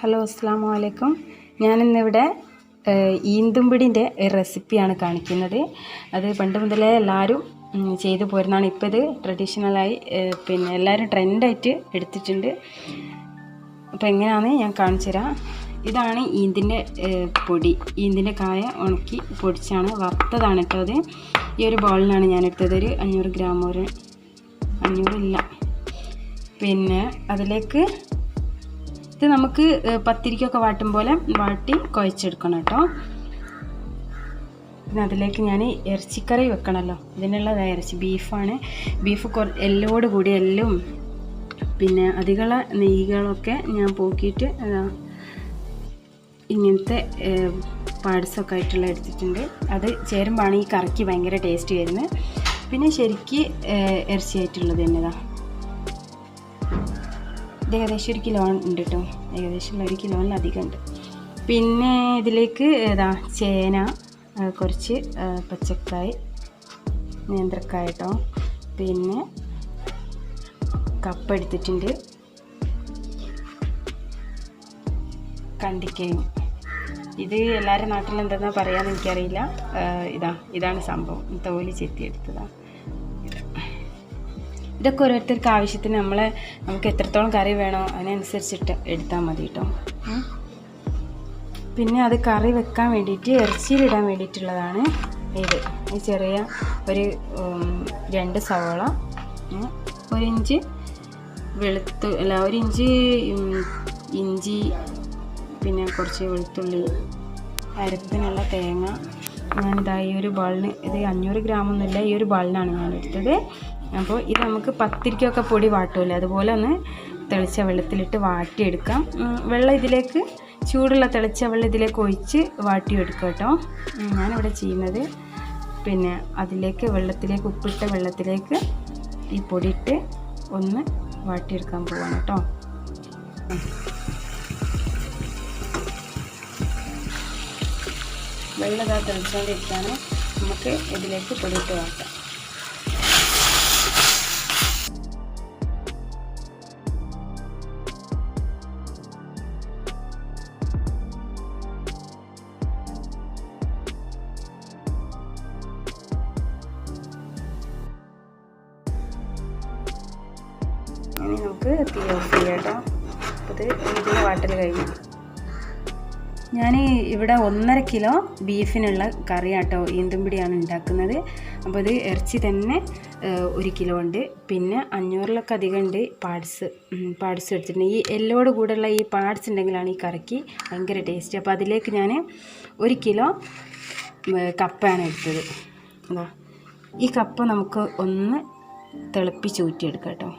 Hello അസ്സാം വലൈക്കും ഞാനിന്നിവിടെ ഈന്തുംപിടിന്റെ റെസിപ്പിയാണ് കാണിക്കുന്നത്. അത് പണ്ട് മുതലേ എല്ലാവരും ചെയ്തു പോരുന്നതാണ്. ഇപ്പോൾ ഇത് ട്രഡീഷണലായി പിന്നെ എല്ലാവരും ട്രെൻഡായിട്ട് എടുത്തിട്ടുണ്ട്. അപ്പോൾ എങ്ങനെയാണെന്ന് ഞാൻ കാണിച്ചു തരാം. ഇതാണ് ഈന്തിന്റെ പൊടി. ഈന്തിന്റെ കായ ഉണക്കി പൊടിച്ചാണ് വറുത്തതാണ് കേട്ടോ അത്. ഈ ഒരു ബോളിനാണ് ഞാൻ എടുത്തത് ഒരു അഞ്ഞൂറ് ഗ്രാം ഒരു അഞ്ഞൂറില്ല. പിന്നെ അതിലേക്ക് ഇത് നമുക്ക് പത്തിരിക്കൊക്കെ വാട്ടും പോലെ വാട്ടി കുഴച്ചെടുക്കണം കേട്ടോ. പിന്നെ അതിലേക്ക് ഞാൻ ഇറച്ചിക്കറി വെക്കണമല്ലോ ഇതിനുള്ളത് ഇറച്ചി ബീഫാണ്. ബീഫ് കുറ എല്ലോട് കൂടി എല്ലും പിന്നെ അധികമുള്ള നെയ്കളൊക്കെ ഞാൻ പോക്കിയിട്ട് ഇങ്ങനത്തെ പാർട്സൊക്കെ ആയിട്ടുള്ള എടുത്തിട്ടുണ്ട്. അത് ചേരുമ്പോഴാണ് ഈ കറിക്ക് ഭയങ്കര ടേസ്റ്റ് വരുന്നത്. പിന്നെ ശരിക്ക് ഇറച്ചിയായിട്ടുള്ളത് തന്നെതാ. ഇത് ഏകദേശം ഒരു കിലോ ഉണ്ട് കേട്ടോ ഏകദേശം ഒരു കിലോയിലധികം ഉണ്ട്. പിന്നെ ഇതിലേക്ക് ഏതാ ചേന കുറച്ച് പച്ചക്കായ് നേന്ത്രക്കായ കേട്ടോ പിന്നെ കപ്പ് എടുത്തിട്ടുണ്ട്. കണ്ടിക്കയും ഇത് എല്ലാവരുടെ നാട്ടിൽ പറയാമെന്ന് എനിക്കറിയില്ല. ഇതാ ഇതാണ് സംഭവം. തോലി ചെത്തിയെടുത്തതാണ് ഇതൊക്കെ ഓരോരുത്തർക്ക് ആവശ്യത്തിന് നമ്മളെ നമുക്ക് എത്രത്തോളം കറി വേണോ അതിനനുസരിച്ചിട്ട് എടുത്താൽ മതി കേട്ടോ പിന്നെ അത് കറി വെക്കാൻ വേണ്ടിയിട്ട് ഇറച്ചിയിലിടാൻ വേണ്ടിയിട്ടുള്ളതാണ് ഇത്. ഈ ചെറിയ ഒരു രണ്ട് സവോള ഒരിഞ്ച് ഒരു ഇഞ്ച് വെളുത്തു അല്ല ഒരു ഇഞ്ച് ഇഞ്ചി പിന്നെ കുറച്ച് വെളുത്തുള്ളി അരപ്പിനുള്ള തേങ്ങ. ഞാനിതാ ഈ ഒരു ബൾണ് ഇത് അഞ്ഞൂറ് ഗ്രാമൊന്നുമില്ല ഈ ഒരു ബൾണാണ് ഞാൻ എടുത്തത്. അപ്പോൾ ഇത് നമുക്ക് പത്തിരിക്കൊക്കെ പൊടി വാട്ടുമല്ലോ അതുപോലെ ഒന്ന് തെളിച്ച വെള്ളത്തിലിട്ട് വാട്ടിയെടുക്കാം. വെള്ളം ഇതിലേക്ക് ചൂടുള്ള തിളച്ച വെള്ളം ഇതിലേക്ക് ഒഴിച്ച് വാട്ടിയെടുക്കുക കേട്ടോ. ഞാനിവിടെ ചെയ്യുന്നത് പിന്നെ അതിലേക്ക് വെള്ളത്തിലേക്ക് ഉപ്പിട്ട വെള്ളത്തിലേക്ക് ഈ പൊടിയിട്ട് ഒന്ന് വാട്ടിയെടുക്കാൻ പോവാണ് കേട്ടോ. വെള്ളം ഇതാ തിളച്ചുകൊണ്ടിരിക്കുകയാണ് നമുക്ക് ഇതിലേക്ക് പൊടിയിട്ട് വാട്ടാം. ഇനി നമുക്ക് തീ ഓഫ് ചെയ്യാം കേട്ടോ. അപ്പോൾ ഇത് വാട്ടൽ കഴിഞ്ഞു. ഞാൻ ഇവിടെ ഒന്നര കിലോ ബീഫിനുള്ള കറി കറിയാട്ടോ ഈന്തുംപിടിയാണ് ഉണ്ടാക്കുന്നത്. അപ്പോൾ ഇത് ഇറച്ചി തന്നെ ഒരു കിലോ ഉണ്ട്. പിന്നെ അഞ്ഞൂറിലൊക്കെ അധികം ഉണ്ട് പാഡ്സ് പാഡ്സ് എടുത്തിട്ടുണ്ട്. ഈ എല്ലോട് കൂടെയുള്ള ഈ പാഡ്സ് ഉണ്ടെങ്കിലാണ് ഈ കറിക്ക് ഭയങ്കര ടേസ്റ്റ് അപ്പോൾ അതിലേക്ക് ഞാൻ ഒരു കിലോ കപ്പയാണ് എടുത്തത്. അതാ ഈ കപ്പ നമുക്ക് ഒന്ന് തിളപ്പിച്ച് ഊറ്റിയെടുക്കാം കേട്ടോ.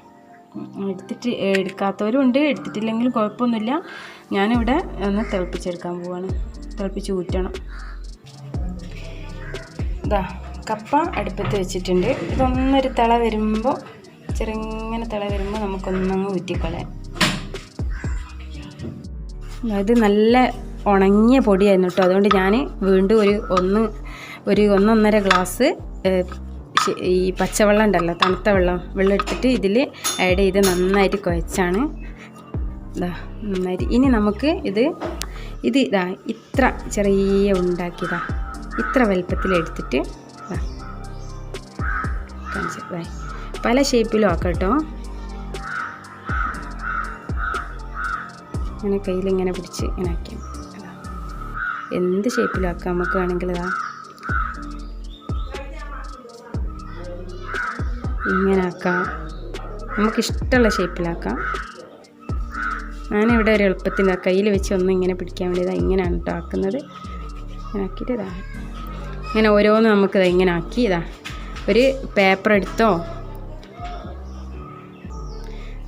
എടുത്തിട്ട് എടുക്കാത്തവരും ഉണ്ട് എടുത്തിട്ടില്ലെങ്കിലും കുഴപ്പമൊന്നുമില്ല. ഞാനിവിടെ ഒന്ന് തിളപ്പിച്ചെടുക്കാൻ പോവാണ്. തിളപ്പിച്ച് ഊറ്റണം. ഇതാ കപ്പ അടുപ്പത്ത് വെച്ചിട്ടുണ്ട്. ഇതൊന്നൊരു തിള വരുമ്പോൾ ചെറുങ്ങനെ തിള വരുമ്പോൾ നമുക്കൊന്നങ്ങ് ഊറ്റിക്കളയാം ഇത് നല്ല ഉണങ്ങിയ പൊടിയായിരുന്നു കേട്ടോ. അതുകൊണ്ട് ഞാൻ വീണ്ടും ഒരു ഒന്ന് ഒരു ഒന്നൊന്നര ഗ്ലാസ് ഈ പച്ചവെള്ളം ഉണ്ടല്ലോ തണുത്ത വെള്ളം വെള്ളം എടുത്തിട്ട് ഇതിൽ ആഡ് ചെയ്ത് നന്നായിട്ട് കുഴച്ചാണ്. ഇതാ നന്നായിട്ട്. ഇനി നമുക്ക് ഇത് ഇത് ഇതാ ഇത്ര ചെറിയ ഉണ്ടാക്കിയതാ. ഇത്ര വലുപ്പത്തിൽ എടുത്തിട്ട് പല ഷേപ്പിലും ആക്കാം കേട്ടോ. ഇങ്ങനെ കയ്യിലിങ്ങനെ പിടിച്ച് ഇങ്ങനെ ആക്കിയാൽ എന്ത് ഷേപ്പിലും ആക്കാം നമുക്ക് വേണമെങ്കിൽ ഇതാ ഇങ്ങനെ ആക്കാം നമുക്കിഷ്ടമുള്ള ഷേപ്പിലാക്കാം. ഞാനിവിടെ ഒരു എളുപ്പത്തിന് കയ്യിൽ വെച്ച് ഒന്ന് ഇങ്ങനെ പിടിക്കാൻ വേണ്ടി ഇതാ ഇങ്ങനെയാണ് കേട്ടോ ആക്കുന്നത്. ഇങ്ങനെ ആക്കിയിട്ട് ഇതാ. ഇങ്ങനെ ഓരോന്ന് നമുക്ക് ഇതാ ഇങ്ങനെ ആക്കി ഇതാ. ഒരു പേപ്പർ എടുത്തോ?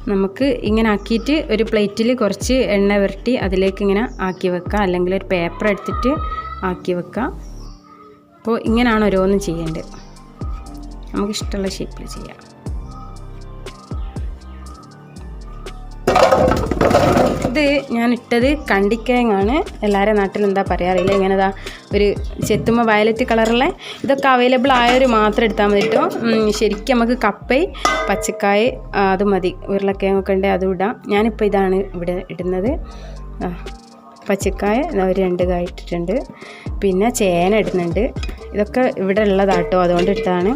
നമുക്ക് ഇങ്ങനെ ആക്കിയിട്ട് ഒരു പ്ലേറ്റിൽ കുറച്ച് എണ്ണ പുരട്ടി അതിലേക്ക് ഇങ്ങനെ ആക്കി വെക്കാം. അല്ലെങ്കിൽ ഒരു പേപ്പർ എടുത്തിട്ട് ആക്കി വെക്കാം. അപ്പോൾ ഇങ്ങനെയാണ് ഓരോന്നും ചെയ്യേണ്ടത്. നമുക്കിഷ്ടമുള്ള ഷേപ്പിൽ ചെയ്യാം. ഇത് ഞാൻ ഇട്ടത് കണ്ടിക്കേങ്ങാണ്. എല്ലാവരുടെ നാട്ടിൽ എന്താ പറയുക അറിയില്ല. ഇങ്ങനെ ഇതാ ഒരു ചെത്തുമ്പോൾ വയലറ്റ് കളറുള്ള ഇതൊക്കെ അവൈലബിൾ ആയവർ മാത്രം എടുത്താൽ മതി കേട്ടോ ശരിക്കും നമുക്ക് കപ്പയും പച്ചക്കായ അത് മതി. ഉരുളക്കിഴങ്ങൊക്കെ ഉണ്ടെങ്കിൽ അതും ഇടാം. ഞാനിപ്പോൾ ഇതാണ് ഇവിടെ ഇടുന്നത്. പച്ചക്കായ ഒരു രണ്ട് കായ ഇട്ടിട്ടുണ്ട്. പിന്നെ ചേന ഇടുന്നുണ്ട്. ഇതൊക്കെ ഇവിടെ ഉള്ളതാട്ടോ അതുകൊണ്ട് എടുത്തതാണ്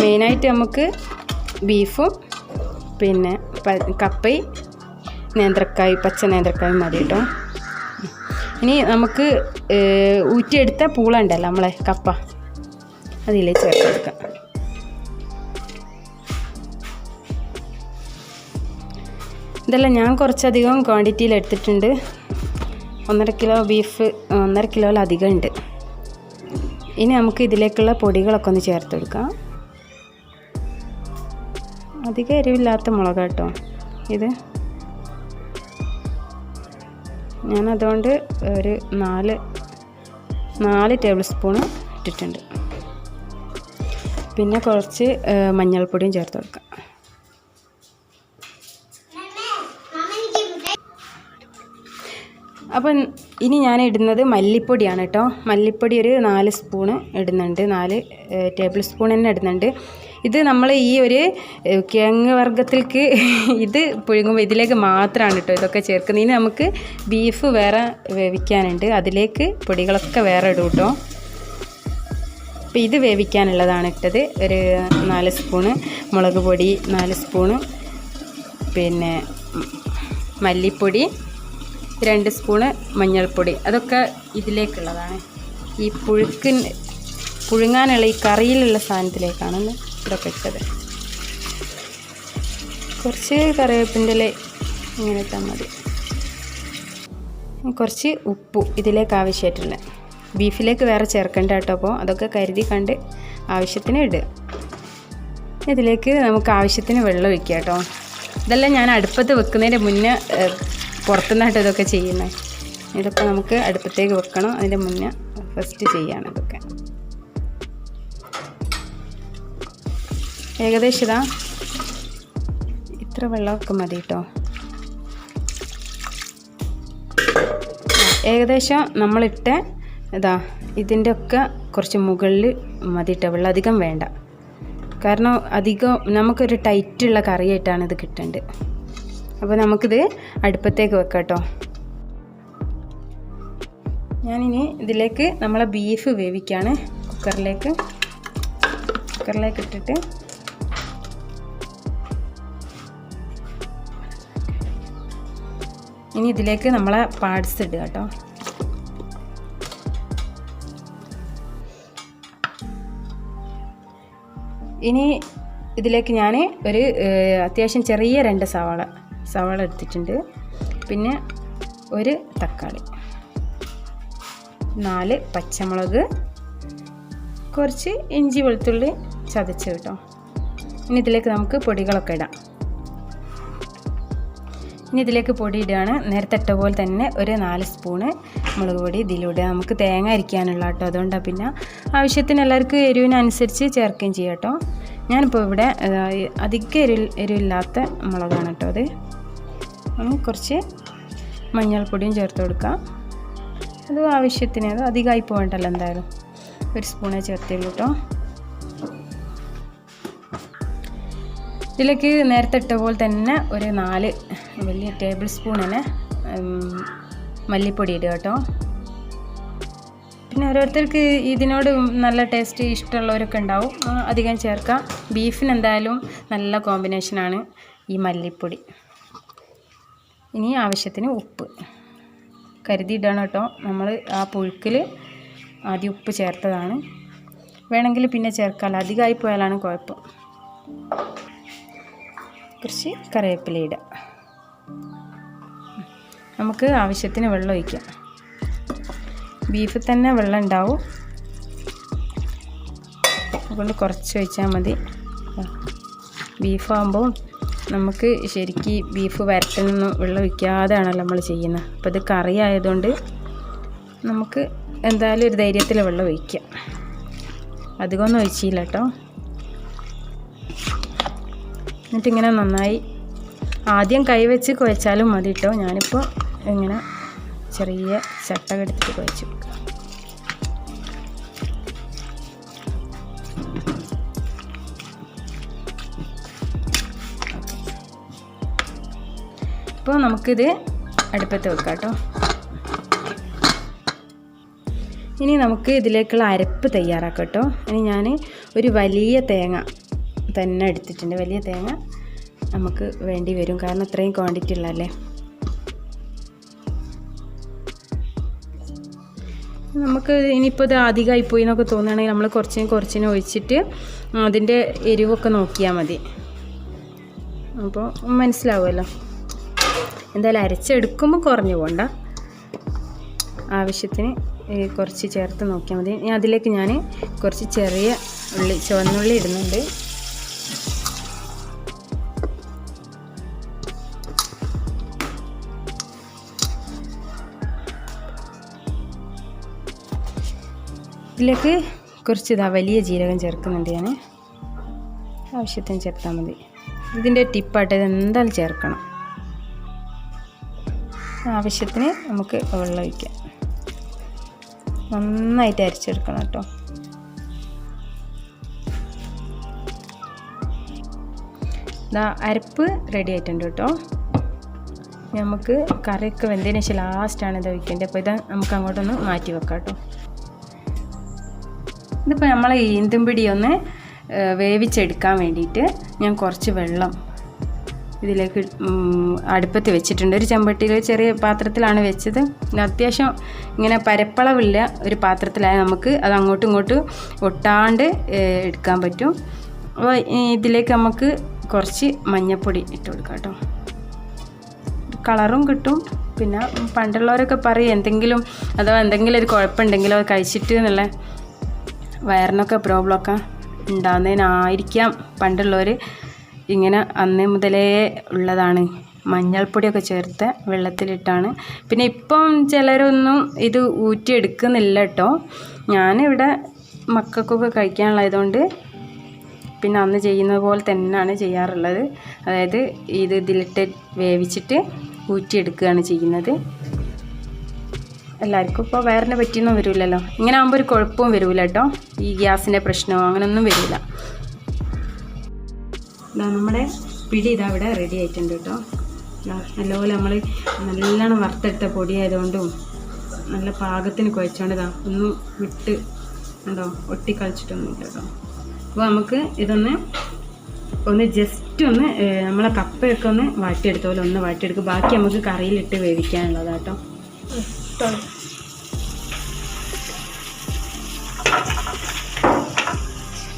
മെയിനായിട്ട് നമുക്ക് ബീഫും പിന്നെ കപ്പയും നേന്ത്രക്കായ് പച്ച നേന്ത്രക്കായും മതി കേട്ടോ. ഇനി നമുക്ക് ഊറ്റിയെടുത്ത പൂള ഉണ്ടല്ലോ നമ്മളെ കപ്പ. അതിലേ ചേർത്ത് കൊടുക്കാം. ഇതെല്ലാം ഞാൻ കുറച്ചധികം ക്വാണ്ടിറ്റിയിൽ എടുത്തിട്ടുണ്ട്. ഒന്നര കിലോ ബീഫ് ഒന്നര കിലോയിലധികം ഉണ്ട്. ഇനി നമുക്ക് ഇതിലേക്കുള്ള പൊടികളൊക്കെ ഒന്ന് ചേർത്ത് കൊടുക്കാം. അധികം എരിവില്ലാത്ത മുളക് കേട്ടോ. ഇത് ഞാൻ അതുകൊണ്ട് ഒരു നാല് നാല് ടേബിൾ സ്പൂണ് ഇട്ടിട്ടുണ്ട്. പിന്നെ കുറച്ച് മഞ്ഞൾപ്പൊടിയും ചേർത്ത് കൊടുക്കാം. അപ്പം ഇനി ഞാൻ ഇടുന്നത് മല്ലിപ്പൊടിയാണ് കേട്ടോ. മല്ലിപ്പൊടി ഒരു നാല് സ്പൂണ് ഇടുന്നുണ്ട്. നാല് ടേബിൾ സ്പൂൺ തന്നെ ഇടുന്നുണ്ട്. ഇത് നമ്മൾ ഈ ഒരു കിഴങ്ങ് വർഗത്തിലേക്ക് ഇത് പുഴുങ്ങുമ്പോൾ ഇതിലേക്ക് മാത്രമാണ് കേട്ടോ ഇതൊക്കെ ചേർക്കുന്നത്. ഇനി നമുക്ക് ബീഫ് വേറെ വേവിക്കാനുണ്ട്. അതിലേക്ക് പൊടികളൊക്കെ വേറെ ഇടും കേട്ടോ അപ്പോൾ ഇത് വേവിക്കാനുള്ളതാണ് ഇട്ടത്. ഒരു നാല് സ്പൂണ് മുളക് പൊടി നാല് സ്പൂണ് പിന്നെ മല്ലിപ്പൊടി രണ്ട് സ്പൂണ് മഞ്ഞൾപ്പൊടി. അതൊക്കെ ഇതിലേക്കുള്ളതാണ്. ഈ പുഴുക്കിന് പുഴുങ്ങാനുള്ള ഈ കറിയിലുള്ള സാധനത്തിലേക്കാണ് ഇതൊക്കെ ഇട്ടത് കുറച്ച് കറിവേപ്പിന്റെ ഇല ഇങ്ങനെ ഇട്ടാൽ മതി. കുറച്ച് ഉപ്പ് ഇതിലേക്ക് ആവശ്യമായിട്ടുള്ള ബീഫിലേക്ക് വേറെ ചേർക്കേണ്ട കേട്ടോ അപ്പോൾ അതൊക്കെ കരുതി കണ്ട് ആവശ്യത്തിന് ഇടുക ഇതിലേക്ക് നമുക്ക് ആവശ്യത്തിന് വെള്ളം ഒഴിക്കുക കേട്ടോ. ഇതെല്ലാം ഞാൻ അടുപ്പത്ത് വെക്കുന്നതിന് മുന്നേ പുറത്തുനിന്നായിട്ട് ഇതൊക്കെ ചെയ്യുന്നത്. ഇതൊക്കെ നമുക്ക് അടുപ്പത്തേക്ക് വെക്കണം. അതിന്റെ മുന്നേ ഫസ്റ്റ് ചെയ്യാണ് ഇതൊക്കെ. ഏകദേശം ഇതാ. ഇത്ര വെള്ളമൊക്കെ മതി കേട്ടോ. ഏകദേശം നമ്മളിട്ട ഇതാ ഇതിന്റെ ഒക്കെ കുറച്ച് മുകളിൽ മതിയിട്ട വെള്ളം അധികം വേണ്ട. കാരണം അധികം നമുക്കൊരു ടൈറ്റുള്ള കറിയായിട്ടാണ് ഇത് കിട്ടേണ്ടത്. അപ്പോൾ നമുക്കിത് അടുപ്പത്തേക്ക് വെക്കാം കേട്ടോ. ഞാനിനി ഇതിലേക്ക് നമ്മളെ ബീഫ് വേവിക്കുകയാണ് കുക്കറിലേക്ക്. കുക്കറിലേക്ക് ഇട്ടിട്ട് ഇനി ഇതിലേക്ക് നമ്മളെ പാർട്സ് ഇടുക കേട്ടോ. ഇനി ഇതിലേക്ക് ഞാൻ ഒരു അത്യാവശ്യം ചെറിയ രണ്ട് സവാള സവാള എടുത്തിട്ടുണ്ട്. പിന്നെ ഒരു തക്കാളി നാല് പച്ചമുളക് കുറച്ച് ഇഞ്ചി വെളുത്തുള്ളി ചതച്ച് കേട്ടോ. ഇനി ഇതിലേക്ക് നമുക്ക് പൊടികളൊക്കെ ഇടാം. ഇനി ഇതിലേക്ക് പൊടി ഇടുകയാണ്. നേരത്തെ ഇട്ട പോലെ തന്നെ ഒരു നാല് സ്പൂണ് മുളക് പൊടി ഇതിലൂടെ നമുക്ക് തേങ്ങ അരിക്കാനുള്ള കേട്ടോ. അതുകൊണ്ടാണ് പിന്നെ ആവശ്യത്തിന് എല്ലാവർക്കും എരിവിനനുസരിച്ച് ചേർക്കുകയും ചെയ്യാം കേട്ടോ. ഞാനിപ്പോൾ ഇവിടെ അധികം എരി എരിവില്ലാത്ത മുളകാണ് കേട്ടോ അത്. കുറച്ച് മഞ്ഞൾപ്പൊടിയും ചേർത്ത് കൊടുക്കാം. അത് ആവശ്യത്തിന് അത് അധികമായി പോകണ്ടല്ലോ എന്തായാലും. ഒരു സ്പൂണേ ചേർത്തുള്ളൂ കേട്ടോ. ഇതിലേക്ക് നേരത്തെ ഇട്ട പോലെ തന്നെ ഒരു നാല് വലിയ ടേബിൾ സ്പൂണിന് മല്ലിപ്പൊടി ഇടുക കേട്ടോ. പിന്നെ ഓരോരുത്തർക്ക് ഇതിനോട് നല്ല ടേസ്റ്റ് ഇഷ്ടമുള്ളവരൊക്കെ ഉണ്ടാവും. അധികം ചേർക്കാം. ബീഫിന് എന്തായാലും നല്ല കോമ്പിനേഷനാണ് ഈ മല്ലിപ്പൊടി. ഇനി ആവശ്യത്തിന് ഉപ്പ്. കരുതി ഇടണം കേട്ടോ. നമ്മൾ ആ പുഴുക്കിൽ ആദ്യം ഉപ്പ് ചേർത്തതാണ്. വേണമെങ്കിൽ പിന്നെ ചേർക്കാം അധികമായി പോയാലാണ് കുഴപ്പം. കുറച്ച് കറിവേപ്പില ഇടാം നമുക്ക് ആവശ്യത്തിന് വെള്ളം ഒഴിക്കാം. ബീഫ് തന്നെ വെള്ളം ഉണ്ടാവും. അതുകൊണ്ട് കുറച്ച് ഒഴിച്ചാൽ മതി. ബീഫാകുമ്പോൾ നമുക്ക് ശരിക്കും ബീഫ് വരട്ടനൊന്നും വെള്ളം ഒഴിക്കാതെയാണല്ലോ നമ്മൾ ചെയ്യുന്നത്. അപ്പോൾ ഇത് കറി ആയതുകൊണ്ട് നമുക്ക് എന്തായാലും ഒരു ധൈര്യത്തിൽ വെള്ളം ഒഴിക്കാം. അധികമൊന്നും ഒഴിച്ചില്ല കേട്ടോ. എന്നിട്ടിങ്ങനെ നന്നായി ആദ്യം കൈവച്ച് കുഴച്ചാലും മതി കേട്ടോ. ഞാനിപ്പോൾ ഇങ്ങനെ ചെറിയ ചട്ടക എടുത്തിട്ട് കുഴച്ചു ഇപ്പോൾ നമുക്കിത് അടുപ്പത്ത് വെക്കാം കേട്ടോ. ഇനി നമുക്ക് ഇതിലേക്കുള്ള അരപ്പ് തയ്യാറാക്കാം കേട്ടോ. ഇനി ഞാൻ ഒരു വലിയ തേങ്ങ തന്നെ എടുത്തിട്ടുണ്ട്. വലിയ തേങ്ങ നമുക്ക് വേണ്ടി വരും. കാരണം ഇത്രയും ക്വാണ്ടിറ്റി ഉള്ളതല്ലേ? നമുക്ക് ഇനിയിപ്പോൾ ഇത് അധികമായി പോയി എന്നൊക്കെ തോന്നുകയാണെങ്കിൽ നമ്മൾ കുറച്ചും കുറച്ചിനും ഒഴിച്ചിട്ട് അതിന്റെ എരിവൊക്കെ നോക്കിയാൽ മതി. അപ്പോൾ മനസ്സിലാവുമല്ലോ. എന്തായാലും അരച്ചെടുക്കുമ്പോൾ കുറഞ്ഞു പോകണ്ട ആവശ്യത്തിന് കുറച്ച് ചേർത്ത് നോക്കിയാൽ മതി. അതിലേക്ക് ഞാൻ കുറച്ച് ചെറിയ ഉള്ളി ചുവന്നുള്ളി ഇടുന്നുണ്ട്. ഇതിലേക്ക് കുറച്ച് ഇതാ വലിയ ജീരകം ചേർക്കുന്നുണ്ട് ഞാൻ ആവശ്യത്തിന് ചേർത്താൽ മതി. ഇതിന്റെ ടിപ്പായിട്ട് ഇത് എന്തായാലും ചേർക്കണം. ആവശ്യത്തിന് നമുക്ക് വെള്ളം ഒഴിക്കാം. നന്നായിട്ട് അരച്ചെടുക്കണം കേട്ടോ. ഇതാ അരപ്പ് റെഡി ആയിട്ടുണ്ട് കേട്ടോ. നമുക്ക് കറിയൊക്കെ വെന്തതിന് ശേഷം ലാസ്റ്റാണ് ഇത് ഒഴിക്കേണ്ടത്. അപ്പോൾ ഇത് നമുക്ക് അങ്ങോട്ടൊന്ന് മാറ്റി വെക്കാം കേട്ടോ. ഇതിപ്പോൾ നമ്മൾ ഈന്തുംപിടി ഒന്ന് വേവിച്ചെടുക്കാൻ വേണ്ടിയിട്ട് ഞാൻ കുറച്ച് വെള്ളം ഇതിലേക്ക് അടുപ്പത്ത് വെച്ചിട്ടുണ്ട്. ഒരു ചെമ്പട്ടിയിൽ ചെറിയ പാത്രത്തിലാണ് വെച്ചത്. അത്യാവശ്യം ഇങ്ങനെ പരപ്പളവില്ല ഒരു പാത്രത്തിലായ നമുക്ക് അത് അങ്ങോട്ടും ഇങ്ങോട്ടും ഒട്ടാണ്ട് എടുക്കാൻ പറ്റും. അപ്പോൾ ഇതിലേക്ക് നമുക്ക് കുറച്ച് മഞ്ഞൾപ്പൊടി ഇട്ട് കൊടുക്കാം കേട്ടോ. കളറും കിട്ടും. പിന്നെ പണ്ടുള്ളവരൊക്കെ പറയും എന്തെങ്കിലും അഥവാ എന്തെങ്കിലും ഒരു കുഴപ്പമുണ്ടെങ്കിലോ കഴിച്ചിട്ട് എന്നുള്ള വയറിനൊക്കെ പ്രോബ്ലമൊക്കെ ഉണ്ടാകുന്നതിനായിരിക്കാം പണ്ടുള്ളവർ ഇങ്ങനെ അന്ന് മുതലേ ഉള്ളതാണ്. മഞ്ഞൾപ്പൊടിയൊക്കെ ചേർത്ത് വെള്ളത്തിലിട്ടാണ്. പിന്നെ ഇപ്പം ചിലരൊന്നും ഇത് ഊറ്റിയെടുക്കുന്നില്ല കേട്ടോ ഞാനിവിടെ മക്കൾക്കൊക്കെ കഴിക്കാനുള്ളതുകൊണ്ട് പിന്നെ അന്ന് ചെയ്യുന്ന പോലെ തന്നെയാണ് ചെയ്യാറുള്ളത്. അതായത് ഇത് ഇതിലിട്ട് വേവിച്ചിട്ട് ഊറ്റിയെടുക്കുകയാണ് ചെയ്യുന്നത്. എല്ലാവർക്കും ഇപ്പോൾ വയറിനെ പറ്റിയൊന്നും വരില്ലല്ലോ ഇങ്ങനെ ആകുമ്പോൾ ഒരു കുഴപ്പവും വരില്ല കേട്ടോ. ഈ ഗ്യാസിന്റെ പ്രശ്നമോ അങ്ങനെയൊന്നും വരില്ല നമ്മുടെ പിടി ഇതാ ഇവിടെ റെഡി ആയിട്ടുണ്ട് കേട്ടോ. നല്ലപോലെ നമ്മൾ നല്ലോണം വറുത്തെടുത്ത പൊടിയായതുകൊണ്ടും നല്ല പാകത്തിന് കുഴച്ചുകൊണ്ട് ഇതാ ഒന്നും വിട്ട് ഉണ്ടോ ഒട്ടിക്കളിച്ചിട്ടൊന്നുമില്ല കേട്ടോ. അപ്പോൾ നമുക്ക് ഇതൊന്ന് ഒന്ന് ജസ്റ്റ് ഒന്ന് നമ്മളെ കപ്പയൊക്കെ ഒന്ന് വാട്ടിയെടുത്ത പോലെ ഒന്ന് വാട്ടിയെടുക്കും. ബാക്കി നമുക്ക് കറിയിലിട്ട് വേവിക്കാനുള്ളതാട്ടോ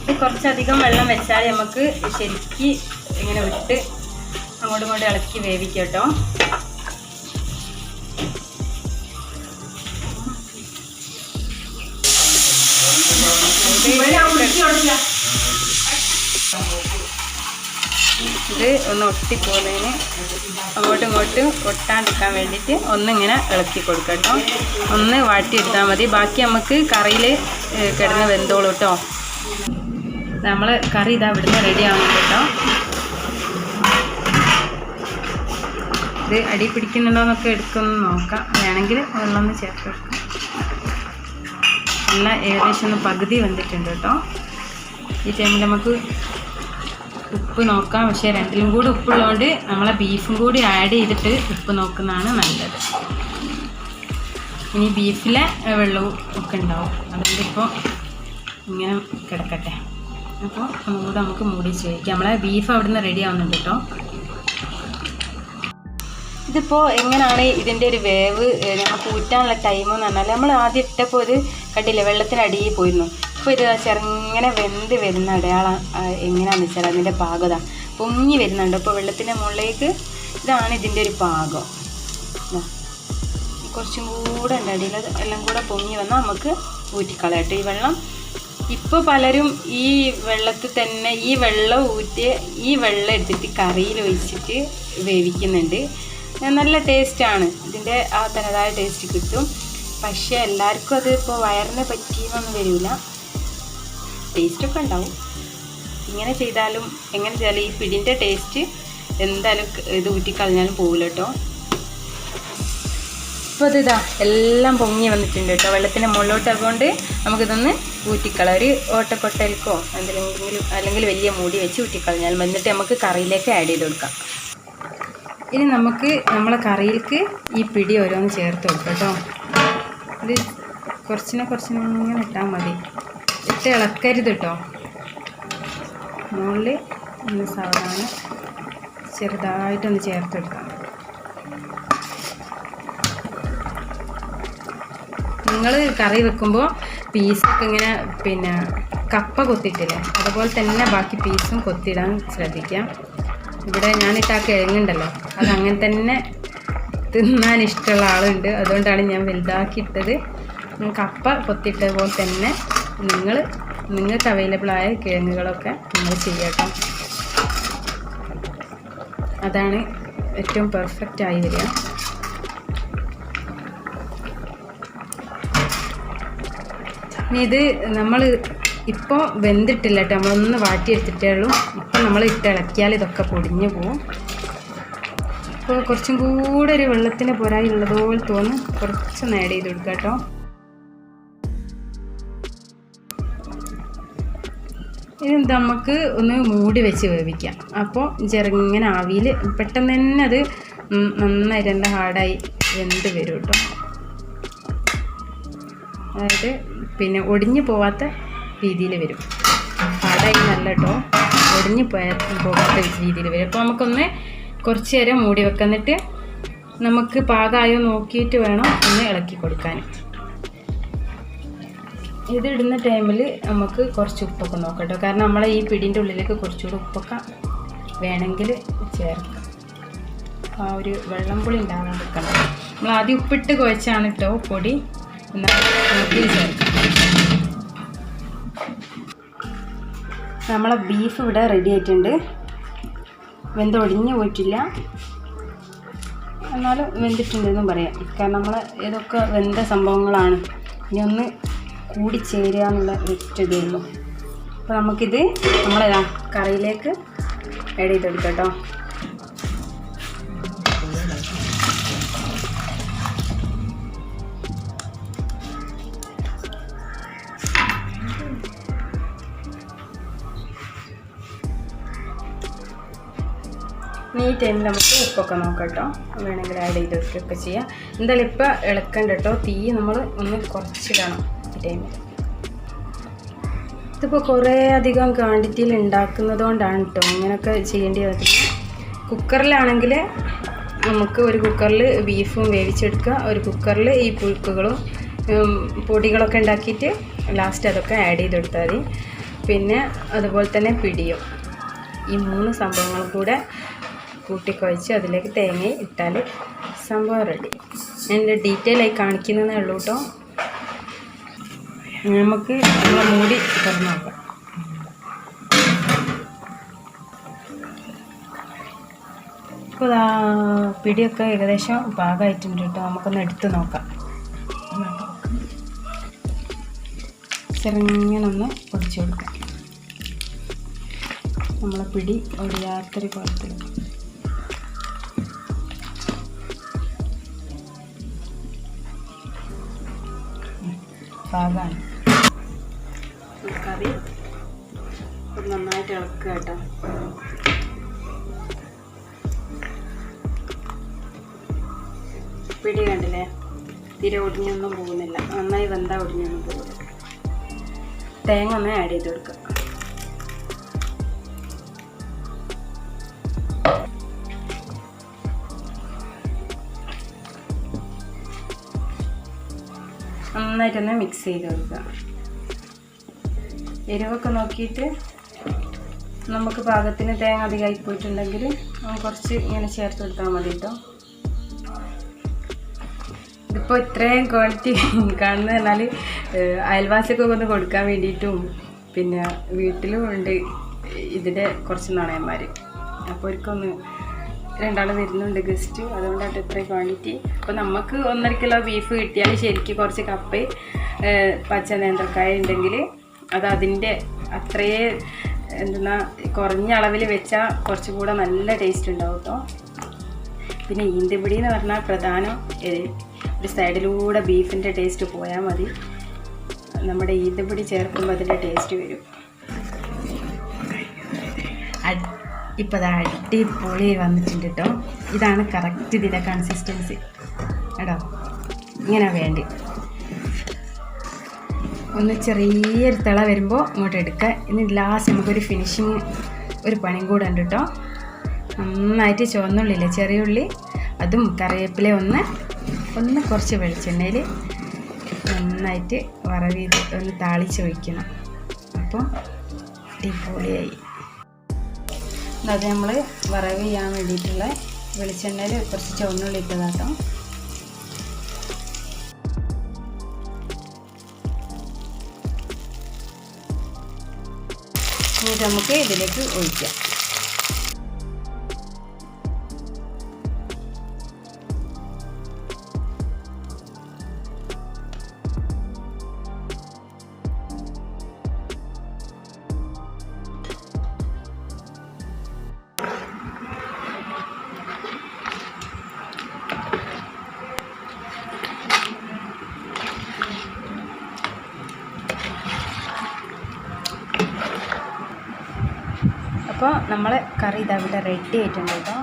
ഇത് കുറച്ചധികം വെള്ളം വെച്ചാൽ നമുക്ക് ശരിക്ക് ഇങ്ങനെ വിട്ട് അങ്ങോട്ടും ഇങ്ങോട്ടും ഇളക്കി വേവിക്കാം കേട്ടോ. ഇത് ഒന്ന് ഒട്ടിപ്പോകുന്നതിന് അങ്ങോട്ടും ഇങ്ങോട്ടും ഒട്ടാണ്ടിരിക്കാൻ വേണ്ടിയിട്ട് ഒന്നിങ്ങനെ ഇളക്കി കൊടുക്കാം കേട്ടോ. ഒന്ന് വാട്ടിയെടുത്താൽ മതി. ബാക്കി നമുക്ക് കറിയിൽ കിടന്ന് വെന്തോളൂ കേട്ടോ. നമ്മൾ കറി ഇതാ ഇവിടുന്ന് റെഡി ആവുന്നുണ്ട് കേട്ടോ. ഇത് അടി പിടിക്കുന്നുണ്ടോ എന്നൊക്കെ എടുക്കൊന്ന് നോക്കാം. വേണമെങ്കിൽ വെള്ളം ചേർത്ത് വെക്കാം എല്ലാം ഏകദേശം ഒന്ന് പകുതി വന്നിട്ടുണ്ട് കേട്ടോ. ഈ ടൈമിൽ നമുക്ക് ഉപ്പ് നോക്കാം. പക്ഷേ രണ്ടിലും കൂടി ഉപ്പുള്ളതുകൊണ്ട് നമ്മളെ ബീഫും കൂടി ആഡ് ചെയ്തിട്ട് ഉപ്പ് നോക്കുന്നതാണ് നല്ലത്. ഇനി ബീഫിലെ വെള്ളവും ഒക്കെ ഉണ്ടാവും. അതുകൊണ്ട് ഇപ്പോൾ ഇങ്ങനെ കിടക്കട്ടെ. അപ്പോൾ ഒന്നുകൂടെ നമുക്ക് മൂടി ചോദിക്കാം നമ്മളെ ബീഫ് അവിടുന്ന് റെഡി ആവുന്നുണ്ട് കേട്ടോ. ഇതിപ്പോൾ എങ്ങനെയാണ് ഇതിന്റെ ഒരു വേവ്? നമുക്ക് ഊറ്റാനുള്ള ടൈം എന്ന് പറഞ്ഞാൽ നമ്മൾ ആദ്യം ഇട്ടപ്പോൾ ഇത് കണ്ടില്ലേ വെള്ളത്തിനടിയിൽ പോയിരുന്നു. ഇപ്പോൾ ഇത് ചെറുങ്ങനെ വെന്ത് വരുന്ന അടയാളം എങ്ങനെയാണെന്ന് വെച്ചാൽ അതിന്റെ പാകത പൊങ്ങി വരുന്നുണ്ട്. അപ്പോൾ വെള്ളത്തിന്റെ മുകളിലേക്ക് ഇതാണ് ഇതിന്റെ ഒരു പാകം. കുറച്ചും കൂടെ ഉണ്ട് അടിയിൽ എല്ലാം കൂടെ പൊങ്ങി വന്നാൽ നമുക്ക് ഊറ്റിക്കളയട്ടെ ഈ വെള്ളം. ഇപ്പോൾ പലരും ഈ വെള്ളത്തിൽ തന്നെ ഈ വെള്ളം ഊറ്റി ഈ വെള്ളം എടുത്തിട്ട് കറിയിൽ ഒഴിച്ചിട്ട് വേവിക്കുന്നുണ്ട്. നല്ല ടേസ്റ്റാണ് ഇതിന്റെ ആ തനതായ ടേസ്റ്റ് കിട്ടും. പക്ഷേ എല്ലാവർക്കും അത് ഇപ്പോൾ വയറിനെ പറ്റിയെന്നൊന്നും വരില്ല ടേസ്റ്റൊക്കെ ഉണ്ടാവും. ഇങ്ങനെ ചെയ്താലും എങ്ങനെ ചെയ്താലും ഈ പിടിന്റെ ടേസ്റ്റ് എന്തായാലും ഇത് ഊറ്റിക്കളഞ്ഞാലും പോകില്ല കേട്ടോ ഇപ്പോൾ അതിതാ എല്ലാം പൊങ്ങി വന്നിട്ടുണ്ട് കേട്ടോ വെള്ളത്തിന്റെ മുകളിലോട്ട് അതുകൊണ്ട് നമുക്കിതൊന്ന് ഊറ്റിക്കളയാം. ഒരു ഓട്ടക്കൊട്ടയിലേക്കോ എന്തെങ്കിലും അല്ലെങ്കിൽ വലിയ മൂടി വെച്ച് ഊറ്റിക്കളഞ്ഞാൽ മതി. എന്നിട്ട് നമുക്ക് കറിയിലേക്ക് ആഡ് ചെയ്ത് കൊടുക്കാം. ഇനി നമുക്ക് നമ്മളെ കറിയിലേക്ക് ഈ പിടി ഓരോന്ന് ചേർത്ത് കൊടുക്കാം കേട്ടോ ഇത് കുറച്ചിനെ കുറച്ചിനെ ഇങ്ങനെ ഇട്ടാൽ മതി. ഇട്ട് ഇളക്കരുത് കേട്ടോ മുകളിൽ ഒന്ന് സാവധാനം ചെറുതായിട്ടൊന്ന് ചേർത്തെടുക്കാം. നിങ്ങൾ കറി വെക്കുമ്പോൾ പീസൊക്കെ ഇങ്ങനെ പിന്നെ കപ്പ കൊത്തിയിട്ടില്ലേ അതുപോലെ തന്നെ ബാക്കി പീസും കൊത്തിയിടാൻ ശ്രദ്ധിക്കാം ഇവിടെ ഞാനിട്ട് ആ കിഴങ്ങുണ്ടല്ലോ അത് അങ്ങനെ തന്നെ തിന്നാൻ ഇഷ്ടമുള്ള ആളുണ്ട്. അതുകൊണ്ടാണ് ഞാൻ വലുതാക്കിയിട്ടത്. കപ്പ കൊത്തിയിട്ടതുപോലെ തന്നെ നിങ്ങൾ നിങ്ങൾക്ക് അവൈലബിൾ ആയ കിഴങ്ങുകളൊക്കെ നിങ്ങൾ ചെയ്യട്ടോ. അതാണ് ഏറ്റവും പെർഫെക്റ്റ് ആയി വരിക. ഇത് നമ്മൾ ഇപ്പോൾ വെന്തിട്ടില്ല കേട്ടോ. നമ്മളൊന്ന് വാട്ടിയെടുത്തിട്ടേ ഉള്ളൂ. ഇപ്പം നമ്മൾ ഇട്ട് ഇളക്കിയാൽ ഇതൊക്കെ പൊടിഞ്ഞു പോവും. അപ്പോൾ കുറച്ചും കൂടെ ഒരു വെള്ളത്തിന് പോരായി ഉള്ളതുപോലെ തോന്നും. കുറച്ച് നേടി ചെയ്ത് കൊടുക്കാം കേട്ടോ. ഇത് നമുക്ക് ഒന്ന് മൂടി വെച്ച് വേവിക്കാം. അപ്പോൾ ചെറുങ്ങനെ ആവിയിൽ പെട്ടെന്ന് തന്നെ അത് നന്നായി രണ്ട് ഹാർഡായി വെന്ത് വരും കേട്ടോ. അതായത് പിന്നെ ഒടിഞ്ഞു പോവാത്ത രീതിയിൽ വരും. ഹാർഡായി നല്ല കേട്ടോ. ഒടിഞ്ഞു പോയാ പോകാത്ത രീതിയിൽ വരും. അപ്പോൾ നമുക്കൊന്ന് കുറച്ച് നേരം മൂടി വെക്കുന്നിട്ട് നമുക്ക് പാകമായോ നോക്കിയിട്ട് വേണം ഒന്ന് ഇളക്കി കൊടുക്കാൻ. ഇത് ഇടുന്ന ടൈമിൽ നമുക്ക് കുറച്ച് ഉപ്പൊക്കെ നോക്കട്ടോ. കാരണം നമ്മളെ ഈ പിടിന്റെ ഉള്ളിലേക്ക് കുറച്ചുകൂടി ഉപ്പൊക്കെ വേണമെങ്കിൽ ചേർക്കാം. ആ ഒരു വെള്ളം പുളി ഉണ്ടാകാൻ നിൽക്കണം. നമ്മൾ ആദ്യം ഉപ്പിട്ട് കുഴച്ചാണ് കേട്ടോ പൊടി. ചേർക്കാം. നമ്മളെ ബീഫ് ഇവിടെ റെഡി ആയിട്ടുണ്ട്. വെന്തൊടിഞ്ഞു പോയിട്ടില്ല. എന്നാലും വെന്തിട്ടുണ്ടെന്നും പറയാം. കാരണം നമ്മൾ ഇതൊക്കെ വെന്ത സംഭവങ്ങളാണ്. ഇനി ഒന്ന് കൂടി ചേരുക എന്നുള്ള ഒറ്റതേ ഉള്ളൂ അപ്പോൾ നമുക്കിത് നമ്മളെ കറിയിലേക്ക് ആഡ് ചെയ്തെടുക്കാം കേട്ടോ. ഈ ടൈമിൽ നമുക്ക് ഉപ്പൊക്കെ നോക്കാം കേട്ടോ. വേണമെങ്കിൽ ആഡ് ചെയ്ത് വെക്കുകയൊക്കെ ചെയ്യാം. എന്തായാലും ഇപ്പം ഇളക്കണ്ട കേട്ടോ. തീ നമ്മൾ ഒന്ന് കുറച്ചിടണം. ഈ ടൈമിൽ ഇതിപ്പോൾ കുറേ അധികം ക്വാണ്ടിറ്റിയിൽ ഉണ്ടാക്കുന്നത് കൊണ്ടാണ് കേട്ടോ ഇങ്ങനെയൊക്കെ ചെയ്യേണ്ടി വരുന്നത് കുക്കറിലാണെങ്കിൽ നമുക്ക് ഒരു കുക്കറിൽ ബീഫും വേവിച്ചെടുക്കുക. ഒരു കുക്കറിൽ ഈ പുഴുക്കുകളും പൊടികളൊക്കെ ഉണ്ടാക്കിയിട്ട് ലാസ്റ്റ് അതൊക്കെ ആഡ് ചെയ്തെടുത്താൽ മതി. പിന്നെ അതുപോലെ തന്നെ പിടിയും. ഈ മൂന്ന് സംഭവങ്ങളും കൂടെ കൂട്ടിക്കുഴച്ച് അതിലേക്ക് തേങ്ങ ഇട്ടാൽ സംഭവം റെഡി എന്റെ ഡീറ്റെയിൽ ആയി കാണിക്കുന്നതേ ഉള്ളൂ കേട്ടോ നമുക്ക് നമ്മളെ മൂടി തുറന്ന് നോക്കാം. ഇപ്പോൾ പിടിയൊക്കെ ഏകദേശം പാകമായിട്ടുണ്ട് കേട്ടോ. നമുക്കൊന്ന് എടുത്ത് നോക്കാം. ചെറുങ്ങനൊന്ന് പൊടിച്ചു കൊടുക്കാം. നമ്മളെ പിടി ഒടിയാത്തൊരു കുളത്തിൽ പാകമാണ് നന്നായിട്ട് കേട്ടോ. പിടി കണ്ടില്ലേ? തീരെ ഒടിഞ്ഞൊന്നും പോകുന്നില്ല. നന്നായി വെന്താ ഒടിഞ്ഞൊന്നും പോകില്ല. തേങ്ങ ഒന്ന് ആഡ് ചെയ്ത് കൊടുക്കുക നന്നായിട്ടൊന്ന് മിക്സ് ചെയ്ത് കൊടുക്കുക എരിവൊക്കെ നോക്കിയിട്ട് നമുക്ക് പാകത്തിന് തേങ്ങ അധികമായി പോയിട്ടുണ്ടെങ്കിൽ കുറച്ച് ഇങ്ങനെ ചേർത്ത് കൊടുത്താൽ മതി കേട്ടോ. ഇതിപ്പോൾ ഇത്രയും ക്വാളിറ്റി കാണുന്നത് പറഞ്ഞാൽ അയൽവാസിയൊക്കെ ഒന്ന് കൊടുക്കാൻ വേണ്ടിയിട്ടും പിന്നെ വീട്ടിലും ഉണ്ട് ഇതിന്റെ കുറച്ച് നാണയന്മാർ അപ്പോൾ ഒരിക്കൊന്ന് രണ്ടാൾ വരുന്നുണ്ട് ഗസ്റ്റ് അതുകൊണ്ടാണ് ഇത്രയും ക്വാണ്ടിറ്റി അപ്പോൾ നമുക്ക് ഒന്നര കിലോ ബീഫ് കിട്ടിയാൽ ശരിക്കും കുറച്ച് കപ്പ് പച്ച നേന്ത്രക്കായ ഉണ്ടെങ്കിൽ അത് അതിന്റെ അത്രയേ എന്തെന്നാ കുറഞ്ഞ അളവിൽ വെച്ചാൽ കുറച്ചും കൂടെ നല്ല ടേസ്റ്റ് ഉണ്ടാവും കേട്ടോ പിന്നെ ഈന്തപിടി എന്ന് പറഞ്ഞാൽ പ്രധാനം ഒരു സൈഡിലൂടെ ബീഫിന്റെ ടേസ്റ്റ് പോയാൽ മതി. നമ്മുടെ ഈന്തപിടി ചേർക്കുമ്പോൾ അതിന്റെ ടേസ്റ്റ് വരും. ഇപ്പോൾ അത് അടിപൊളി വന്നിട്ടുണ്ട് കേട്ടോ ഇതാണ് കറക്റ്റ് ഇതിന്റെ കൺസിസ്റ്റൻസി കേട്ടോ ഇങ്ങനെ വേണ്ടി? ഒന്ന് ചെറിയൊരു തിള വരുമ്പോൾ ഇങ്ങോട്ട് എടുക്കുക. ഇനി ലാസ്റ്റ് നമുക്കൊരു ഫിനിഷിങ് ഒരു പണിയും കൂടെ ഉണ്ട് കേട്ടോ നന്നായിട്ട് ചുവന്നുള്ളില്ലേ ചെറിയ ഉള്ളി അതും കറിവേപ്പില ഒന്ന് ഒന്ന് കുറച്ച് വെളിച്ചെണ്ണയിൽ നന്നായിട്ട് വറവ് ഒന്ന് താളിച്ച് വയ്ക്കണം അപ്പോൾ അടിപൊളിയായി. അത് നമ്മൾ വറവ് ചെയ്യാൻ വേണ്ടിയിട്ടുള്ള വെളിച്ചെണ്ണയിൽ കുറച്ച് ചുവന്നുള്ളി ഇട്ടതാട്ടോ. എന്നിട്ട് നമുക്ക് ഇതിലേക്ക് ഒഴിക്കാം. നമ്മളെ കറി ഇതാ ഇവിടെ റെഡി ആയിട്ടുണ്ട് കേട്ടോ